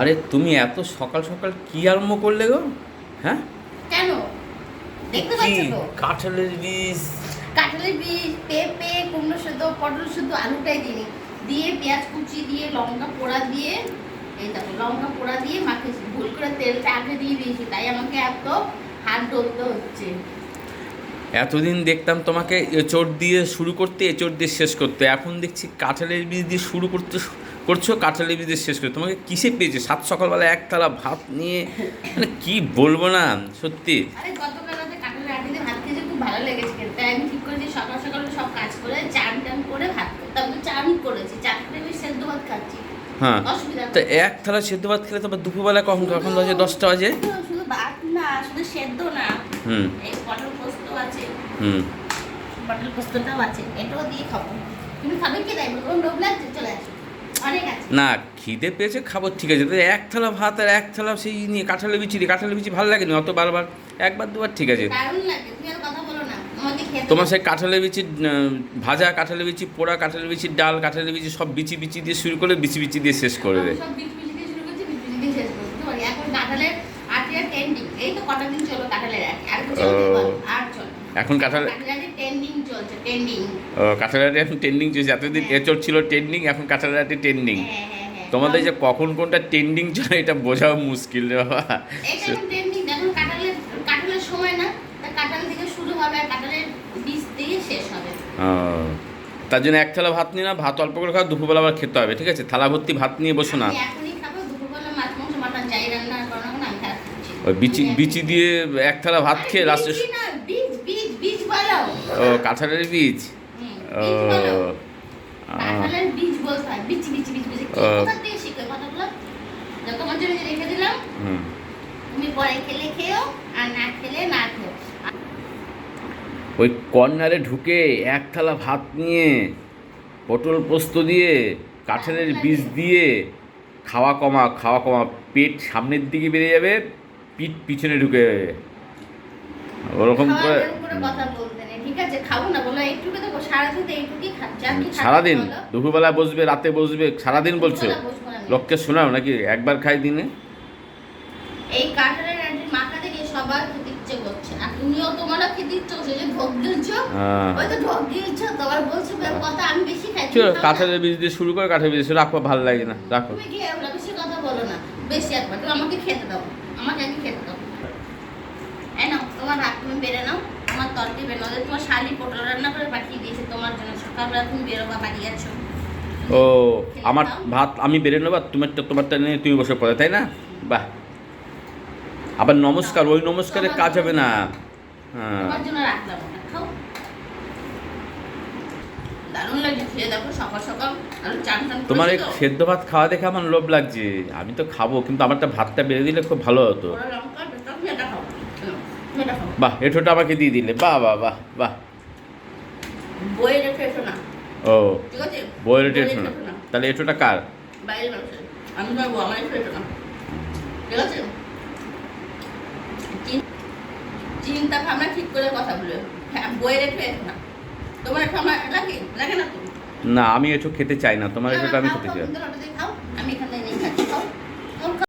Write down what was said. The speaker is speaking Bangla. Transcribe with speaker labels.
Speaker 1: আরে তুমি এত সকাল সকাল কি আরম্ভ করলে গো? হ্যাঁ?
Speaker 2: কেন? দেখতে পাচ্ছ তো?
Speaker 1: কাঁঠালের বীজ।
Speaker 2: কাঁঠালের বীজ পেঁপে কুমড়ো শুদ্ধ পটল শুদ্ধ আলুটাই দিই দিয়ে পেঁয়াজ কুচি দিয়ে লঙ্কা পোড়া দিয়ে এই দেখো লঙ্কা পোড়া দিয়ে মাখেছি ভুল করে তেলটা আগে দিয়ে দিয়েছি তাই আমাকে এত হাত ডলতে হচ্ছে।
Speaker 1: এতদিন দেখতাম তোমাকে এচোর দিয়ে শুরু করতে এচোর দিয়ে শেষ করতে। এখন দেখছি কাঁঠালের বীজ দিয়ে শুরু করতে করছ কাঁঠালের বীজ দিয়ে শেষ করতে। তোমাকে কিসে পেয়েছে? সাত সকালবেলা এক থালা ভাত নিয়ে মানে কি বলব না সত্যি।
Speaker 2: আরে গতকাল রাতে কাঁঠালের আটিতে ভাত খেয়েছে খুব ভালো লেগেছে খেতে। আমি ঠিক করেছি সকাল সকাল সব কাজ করে চান টান করে ভাত করতে। তো চান করেছি চান করে আমি সেদ্ধ ভাত খাচ্ছি।
Speaker 1: হ্যাঁ। তো এক থালা সেদ্ধ ভাত খেলে তারপর দুপুরবেলা কখন কখন বাজে দশটা বাজে।
Speaker 2: শুধু- ভাত না শুধু সেদ্ধ না।
Speaker 1: হুম।
Speaker 2: পটল
Speaker 1: হুম।
Speaker 2: পটল পোস্তটাও আছে এটাও দিয়ে খাব। তুমি খাবে কি তাই বলব? লোভ চলে আসো।
Speaker 1: না খিদে পেয়েছে খাব ঠিক আছে। তো এক থালা ভাত আর এক থালা সেই নিয়ে কাঁঠালের বিচি দিয়ে কাঁঠালের বিচি ভালো লাগেনি অত বারবার একবার দুবার ঠিক আছে। তোমার সেই কাঁঠালের বিচি ভাজা কাঁঠালের বিচি পোড়া কাঁঠালের বিচি ডাল কাঁঠালের বিচি সব বিচি বিচি দিয়ে শুরু করে বিচি বিচি দিয়ে শেষ করে দেয়।
Speaker 2: এই তো কটা দিন চলো কাঁঠালের আর
Speaker 1: এখন
Speaker 2: ট্রেন্ডিং
Speaker 1: ও, এখন ট্রেন্ডিং চলছে। এতদিন এচোর ছিল ট্রেন্ডিং এখন কাঁঠালের ট্রেন্ডিং
Speaker 2: হ্যাঁ হ্যাঁ হ্যাঁ।
Speaker 1: তোমাদের যে কখন কোনটা ট্রেন্ডিং চলে এটা বোঝাও মুশকিল রে বাবা। তার জন্য এক থালা ভাত নিয়ে না ভাত অল্প করে খাওয়া দুপুরবেলা আবার খেতে হবে ঠিক আছে? থালা ভর্তি ভাত নিয়ে বসো না। ওই বিচি বিচি দিয়ে এক থালা ভাত খেয়ে লাস্টে
Speaker 2: বিচি না, বীজ বীজ বীজ বলো
Speaker 1: ও কাঁঠালের বীজ? ও ওই কর্নারে ঢুকে এক থালা ভাত নিয়ে পটল পোস্ত দিয়ে কাঁঠালের বীজ দিয়ে খাওয়া কমা খাওয়া কমা পেট সামনের দিকে বেড়ে যাবে পিঠ পিছনে ঢুকে যাবে। ওরকম করে
Speaker 2: ঠিক আছে খাব না বলো একটুকু সারাদিন এইটুকুই খাচ্ছি
Speaker 1: সারাদিন?
Speaker 2: বলো?
Speaker 1: দুপুরবেলা বসবে রাতে বসবে সারাদিন বলছো। লোককে শোনাও নাকি? একবার খাই দিনে?
Speaker 2: এই কাঁঠালের আন্টির সবার খেতে ইচ্ছে করছে আর তুমিও তোমারও খেতে ইচ্ছে করছে যে ঢোক
Speaker 1: হ্যাঁ।
Speaker 2: ওই তো ঢোক তোমার বলছো কথা আমি বেশি খাই
Speaker 1: চলো কাঁঠালের বীজ দিয়ে শুরু করে কাঁঠালের বীজ রাখো ভালো লাগে না রাখো।
Speaker 2: তুমি খেয়ে না বেশি কথা বলো না বেশি একবার তুমি আমাকে খেতে দাও আমাকে আগে খেতে দাও। এই নাও তোমার রাত তুমি বেড়ে নাও। আমার তরকারি নাও তোমার শালি পটল রান্না করে পাঠিয়ে দিয়েছে তোমার জন্য। সকালবেলা তুমি বেরোবা বাড়ি আছো
Speaker 1: ও আমার ভাত আমি বেড়ে নেব আর তোমারটা নিয়ে তুমি বসে পড়ে তাই না? বাহ। আবার নমস্কার ওই নমস্কারের কাজ হবে না। হ্যাঁ।
Speaker 2: তোমার
Speaker 1: তোমার এই সেদ্ধ ভাত খাওয়া দেখে আমার লোভ লাগছে? আমি তো খাব কিন্তু আমারটা ভাতটা বেড়ে দিলে খুব ভালো হতো
Speaker 2: বড় লঙ্কা বেটা তুমি এটা খাও নাও, তুমি এটা খাও
Speaker 1: বাহ এঠোটা আমাকে দিয়ে দিলে। বাহ বাহ বাহ বাহ। ও
Speaker 2: ঠিক আছে?
Speaker 1: বইয়ের এঠো না। তাহলে এঠোটা কার?
Speaker 2: আমার চিন্তা ভাবনা ঠিক করে কথা বলে। হ্যাঁ বইয়ে রেখে এসো না। তোমার খাবার লাগে লাগে না
Speaker 1: না আমি এঠো খেতে চাই না। তোমার এঠোটা আমি খেতে চাই।
Speaker 2: আমি এখানে